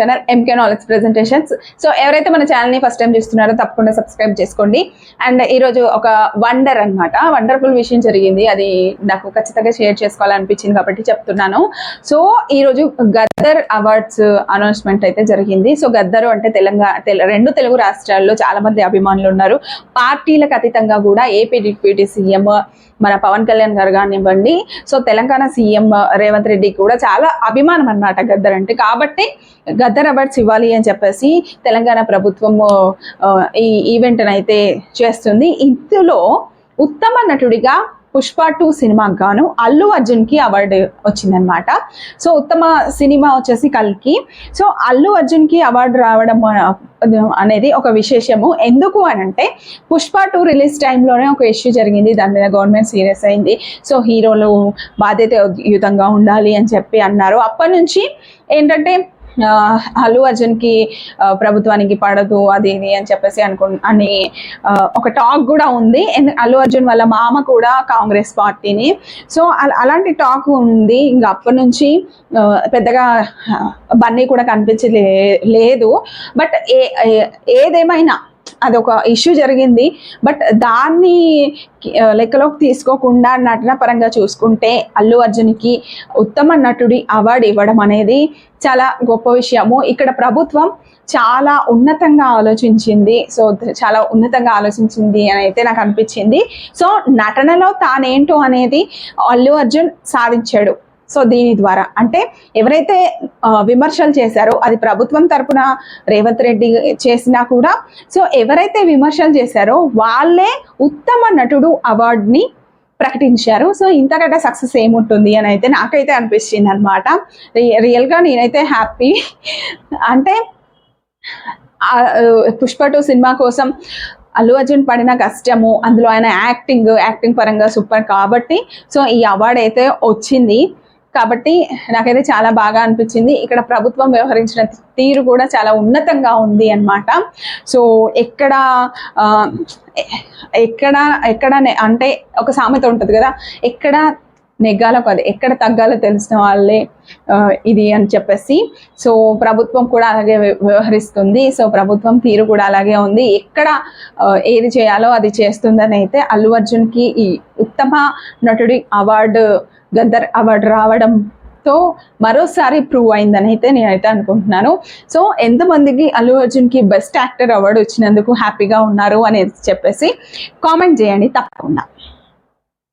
Channel MK knowledge presentations so ఎవరైతే మన ఛానల్ని ఫస్ట్ టైం చూస్తున్నారో తప్పకుండా సబ్స్క్రైబ్ చేసుకోండి. అండ్ ఈరోజు ఒక వండర్ అన్నమాట. వండర్ఫుల్ విషయం జరిగింది. అది నాకు ఖచ్చితంగా షేర్ చేసుకోవాలనిపించింది కాబట్టి చెప్తున్నాను. సో ఈరోజు గద్దర్ అవార్డ్స్ అనౌన్స్మెంట్ అయితే జరిగింది. సో గద్దరు అంటే తెలంగాణ తెల- రెండు తెలుగు రాష్ట్రాల్లో చాలా మంది అభిమానులు ఉన్నారు. పార్టీలకు అతీతంగా కూడా ఏపీ డిప్యూటీ సీఎం మన పవన్ కళ్యాణ్ గారు కానివ్వండి. సో తెలంగాణ సీఎం రేవంత్ రెడ్డి కూడా చాలా అభిమానం అన్నమాట గద్దర్ అంటే. కాబట్టి గద్దర్ అవార్డ్స్ ఇవ్వాలి అని చెప్పేసి తెలంగాణ ప్రభుత్వము ఈ ఈవెంట్ని అయితే చేస్తుంది. ఇందులో ఉత్తమ నటుడిగా పుష్ప టూ సినిమాకి గాను అల్లు అర్జున్కి అవార్డు వచ్చిందనమాట సో ఉత్తమ సినిమా వచ్చేసి కల్కి. సో అల్లు అర్జున్కి అవార్డు రావడం అనేది ఒక విశేషము. ఎందుకు అని అంటే పుష్ప టూ రిలీజ్ టైంలోనే ఒక ఇష్యూ జరిగింది. దాని మీద గవర్నమెంట్ సీరియస్ అయింది. సో హీరోలు బాధ్యతయుతంగా ఉండాలి అని చెప్పి అన్నారు. అప్పటి నుంచి ఏంటంటే అల్లు అర్జున్కి ప్రభుత్వానికి పడదు అది ఇది అని చెప్పేసి అనుకు అని ఒక టాక్ కూడా ఉంది. అల్లు అర్జున్ వాళ్ళ మామ కూడా కాంగ్రెస్ పార్టీని. సో అలాంటి టాక్ ఉంది. ఇంకా అప్పటి నుంచి పెద్దగా బన్నీ కూడా కనిపించలే లేదు. బట్ ఏ ఏదేమైనా అది ఒక ఇష్యూ జరిగింది. బట్ దాన్ని లెక్కలోకి తీసుకోకుండా నటన పరంగా చూసుకుంటే అల్లు అర్జున్కి ఉత్తమ నటుడి అవార్డు ఇవ్వడం అనేది చాలా గొప్ప విషయము. ఇక్కడ ప్రభుత్వం చాలా ఉన్నతంగా ఆలోచించింది. సో చాలా ఉన్నతంగా ఆలోచించింది అని అయితే నాకు అనిపించింది. సో నటనలో తానేంటో అనేది అల్లు అర్జున్ సాధించాడు. సో దీని ద్వారా. అంటే ఎవరైతే విమర్శలు చేశారో అది ప్రభుత్వం తరపున రేవంత్ రెడ్డి చేసినా కూడా సో ఎవరైతే విమర్శలు చేశారో వాళ్ళే ఉత్తమ నటుడు అవార్డుని ప్రకటించారు. సో ఇంతకంటే సక్సెస్ ఏముంటుంది అని అయితే నాకైతే అనిపించింది అనమాట రియల్గా నేనైతే హ్యాపీ. అంటే పుష్ప టూ సినిమా కోసం అల్లు అర్జున్ పడిన కష్టము అందులో ఆయన యాక్టింగ్ యాక్టింగ్ పరంగా సూపర్ కాబట్టి సో ఈ అవార్డు అయితే వచ్చింది. కాబట్టి నాకైతే చాలా బాగా అనిపించింది. ఇక్కడ ప్రభుత్వం వ్యవహరించిన తీరు కూడా చాలా ఉన్నతంగా ఉంది అన్నమాట. సో ఎక్కడ ఎక్కడ ఎక్కడ అంటే ఒక సామెత ఉంటుంది కదా ఎక్కడ నెగ్గాలో కాదు ఎక్కడ తగ్గాలో తెలిసిన వాళ్ళే ఇది అని చెప్పేసి. సో ప్రభుత్వం కూడా అలాగే వ్యవహరిస్తుంది. సో ప్రభుత్వం తీరు కూడా అలాగే ఉంది. ఎక్కడ ఏది చేయాలో అది చేస్తుందని అయితే అల్లు అర్జున్కి ఈ ఉత్తమ నటుడి అవార్డు గద్దర్ అవార్డు రావడంతో మరోసారి ప్రూవ్ అయిందని అయితే నేనైతే అనుకుంటున్నాను. సో ఎంతమందికి అల్లు అర్జున్కి బెస్ట్ యాక్టర్ అవార్డు వచ్చినందుకు హ్యాపీగా ఉన్నారు అనేది చెప్పేసి కామెంట్ చేయండి తప్పకుండా.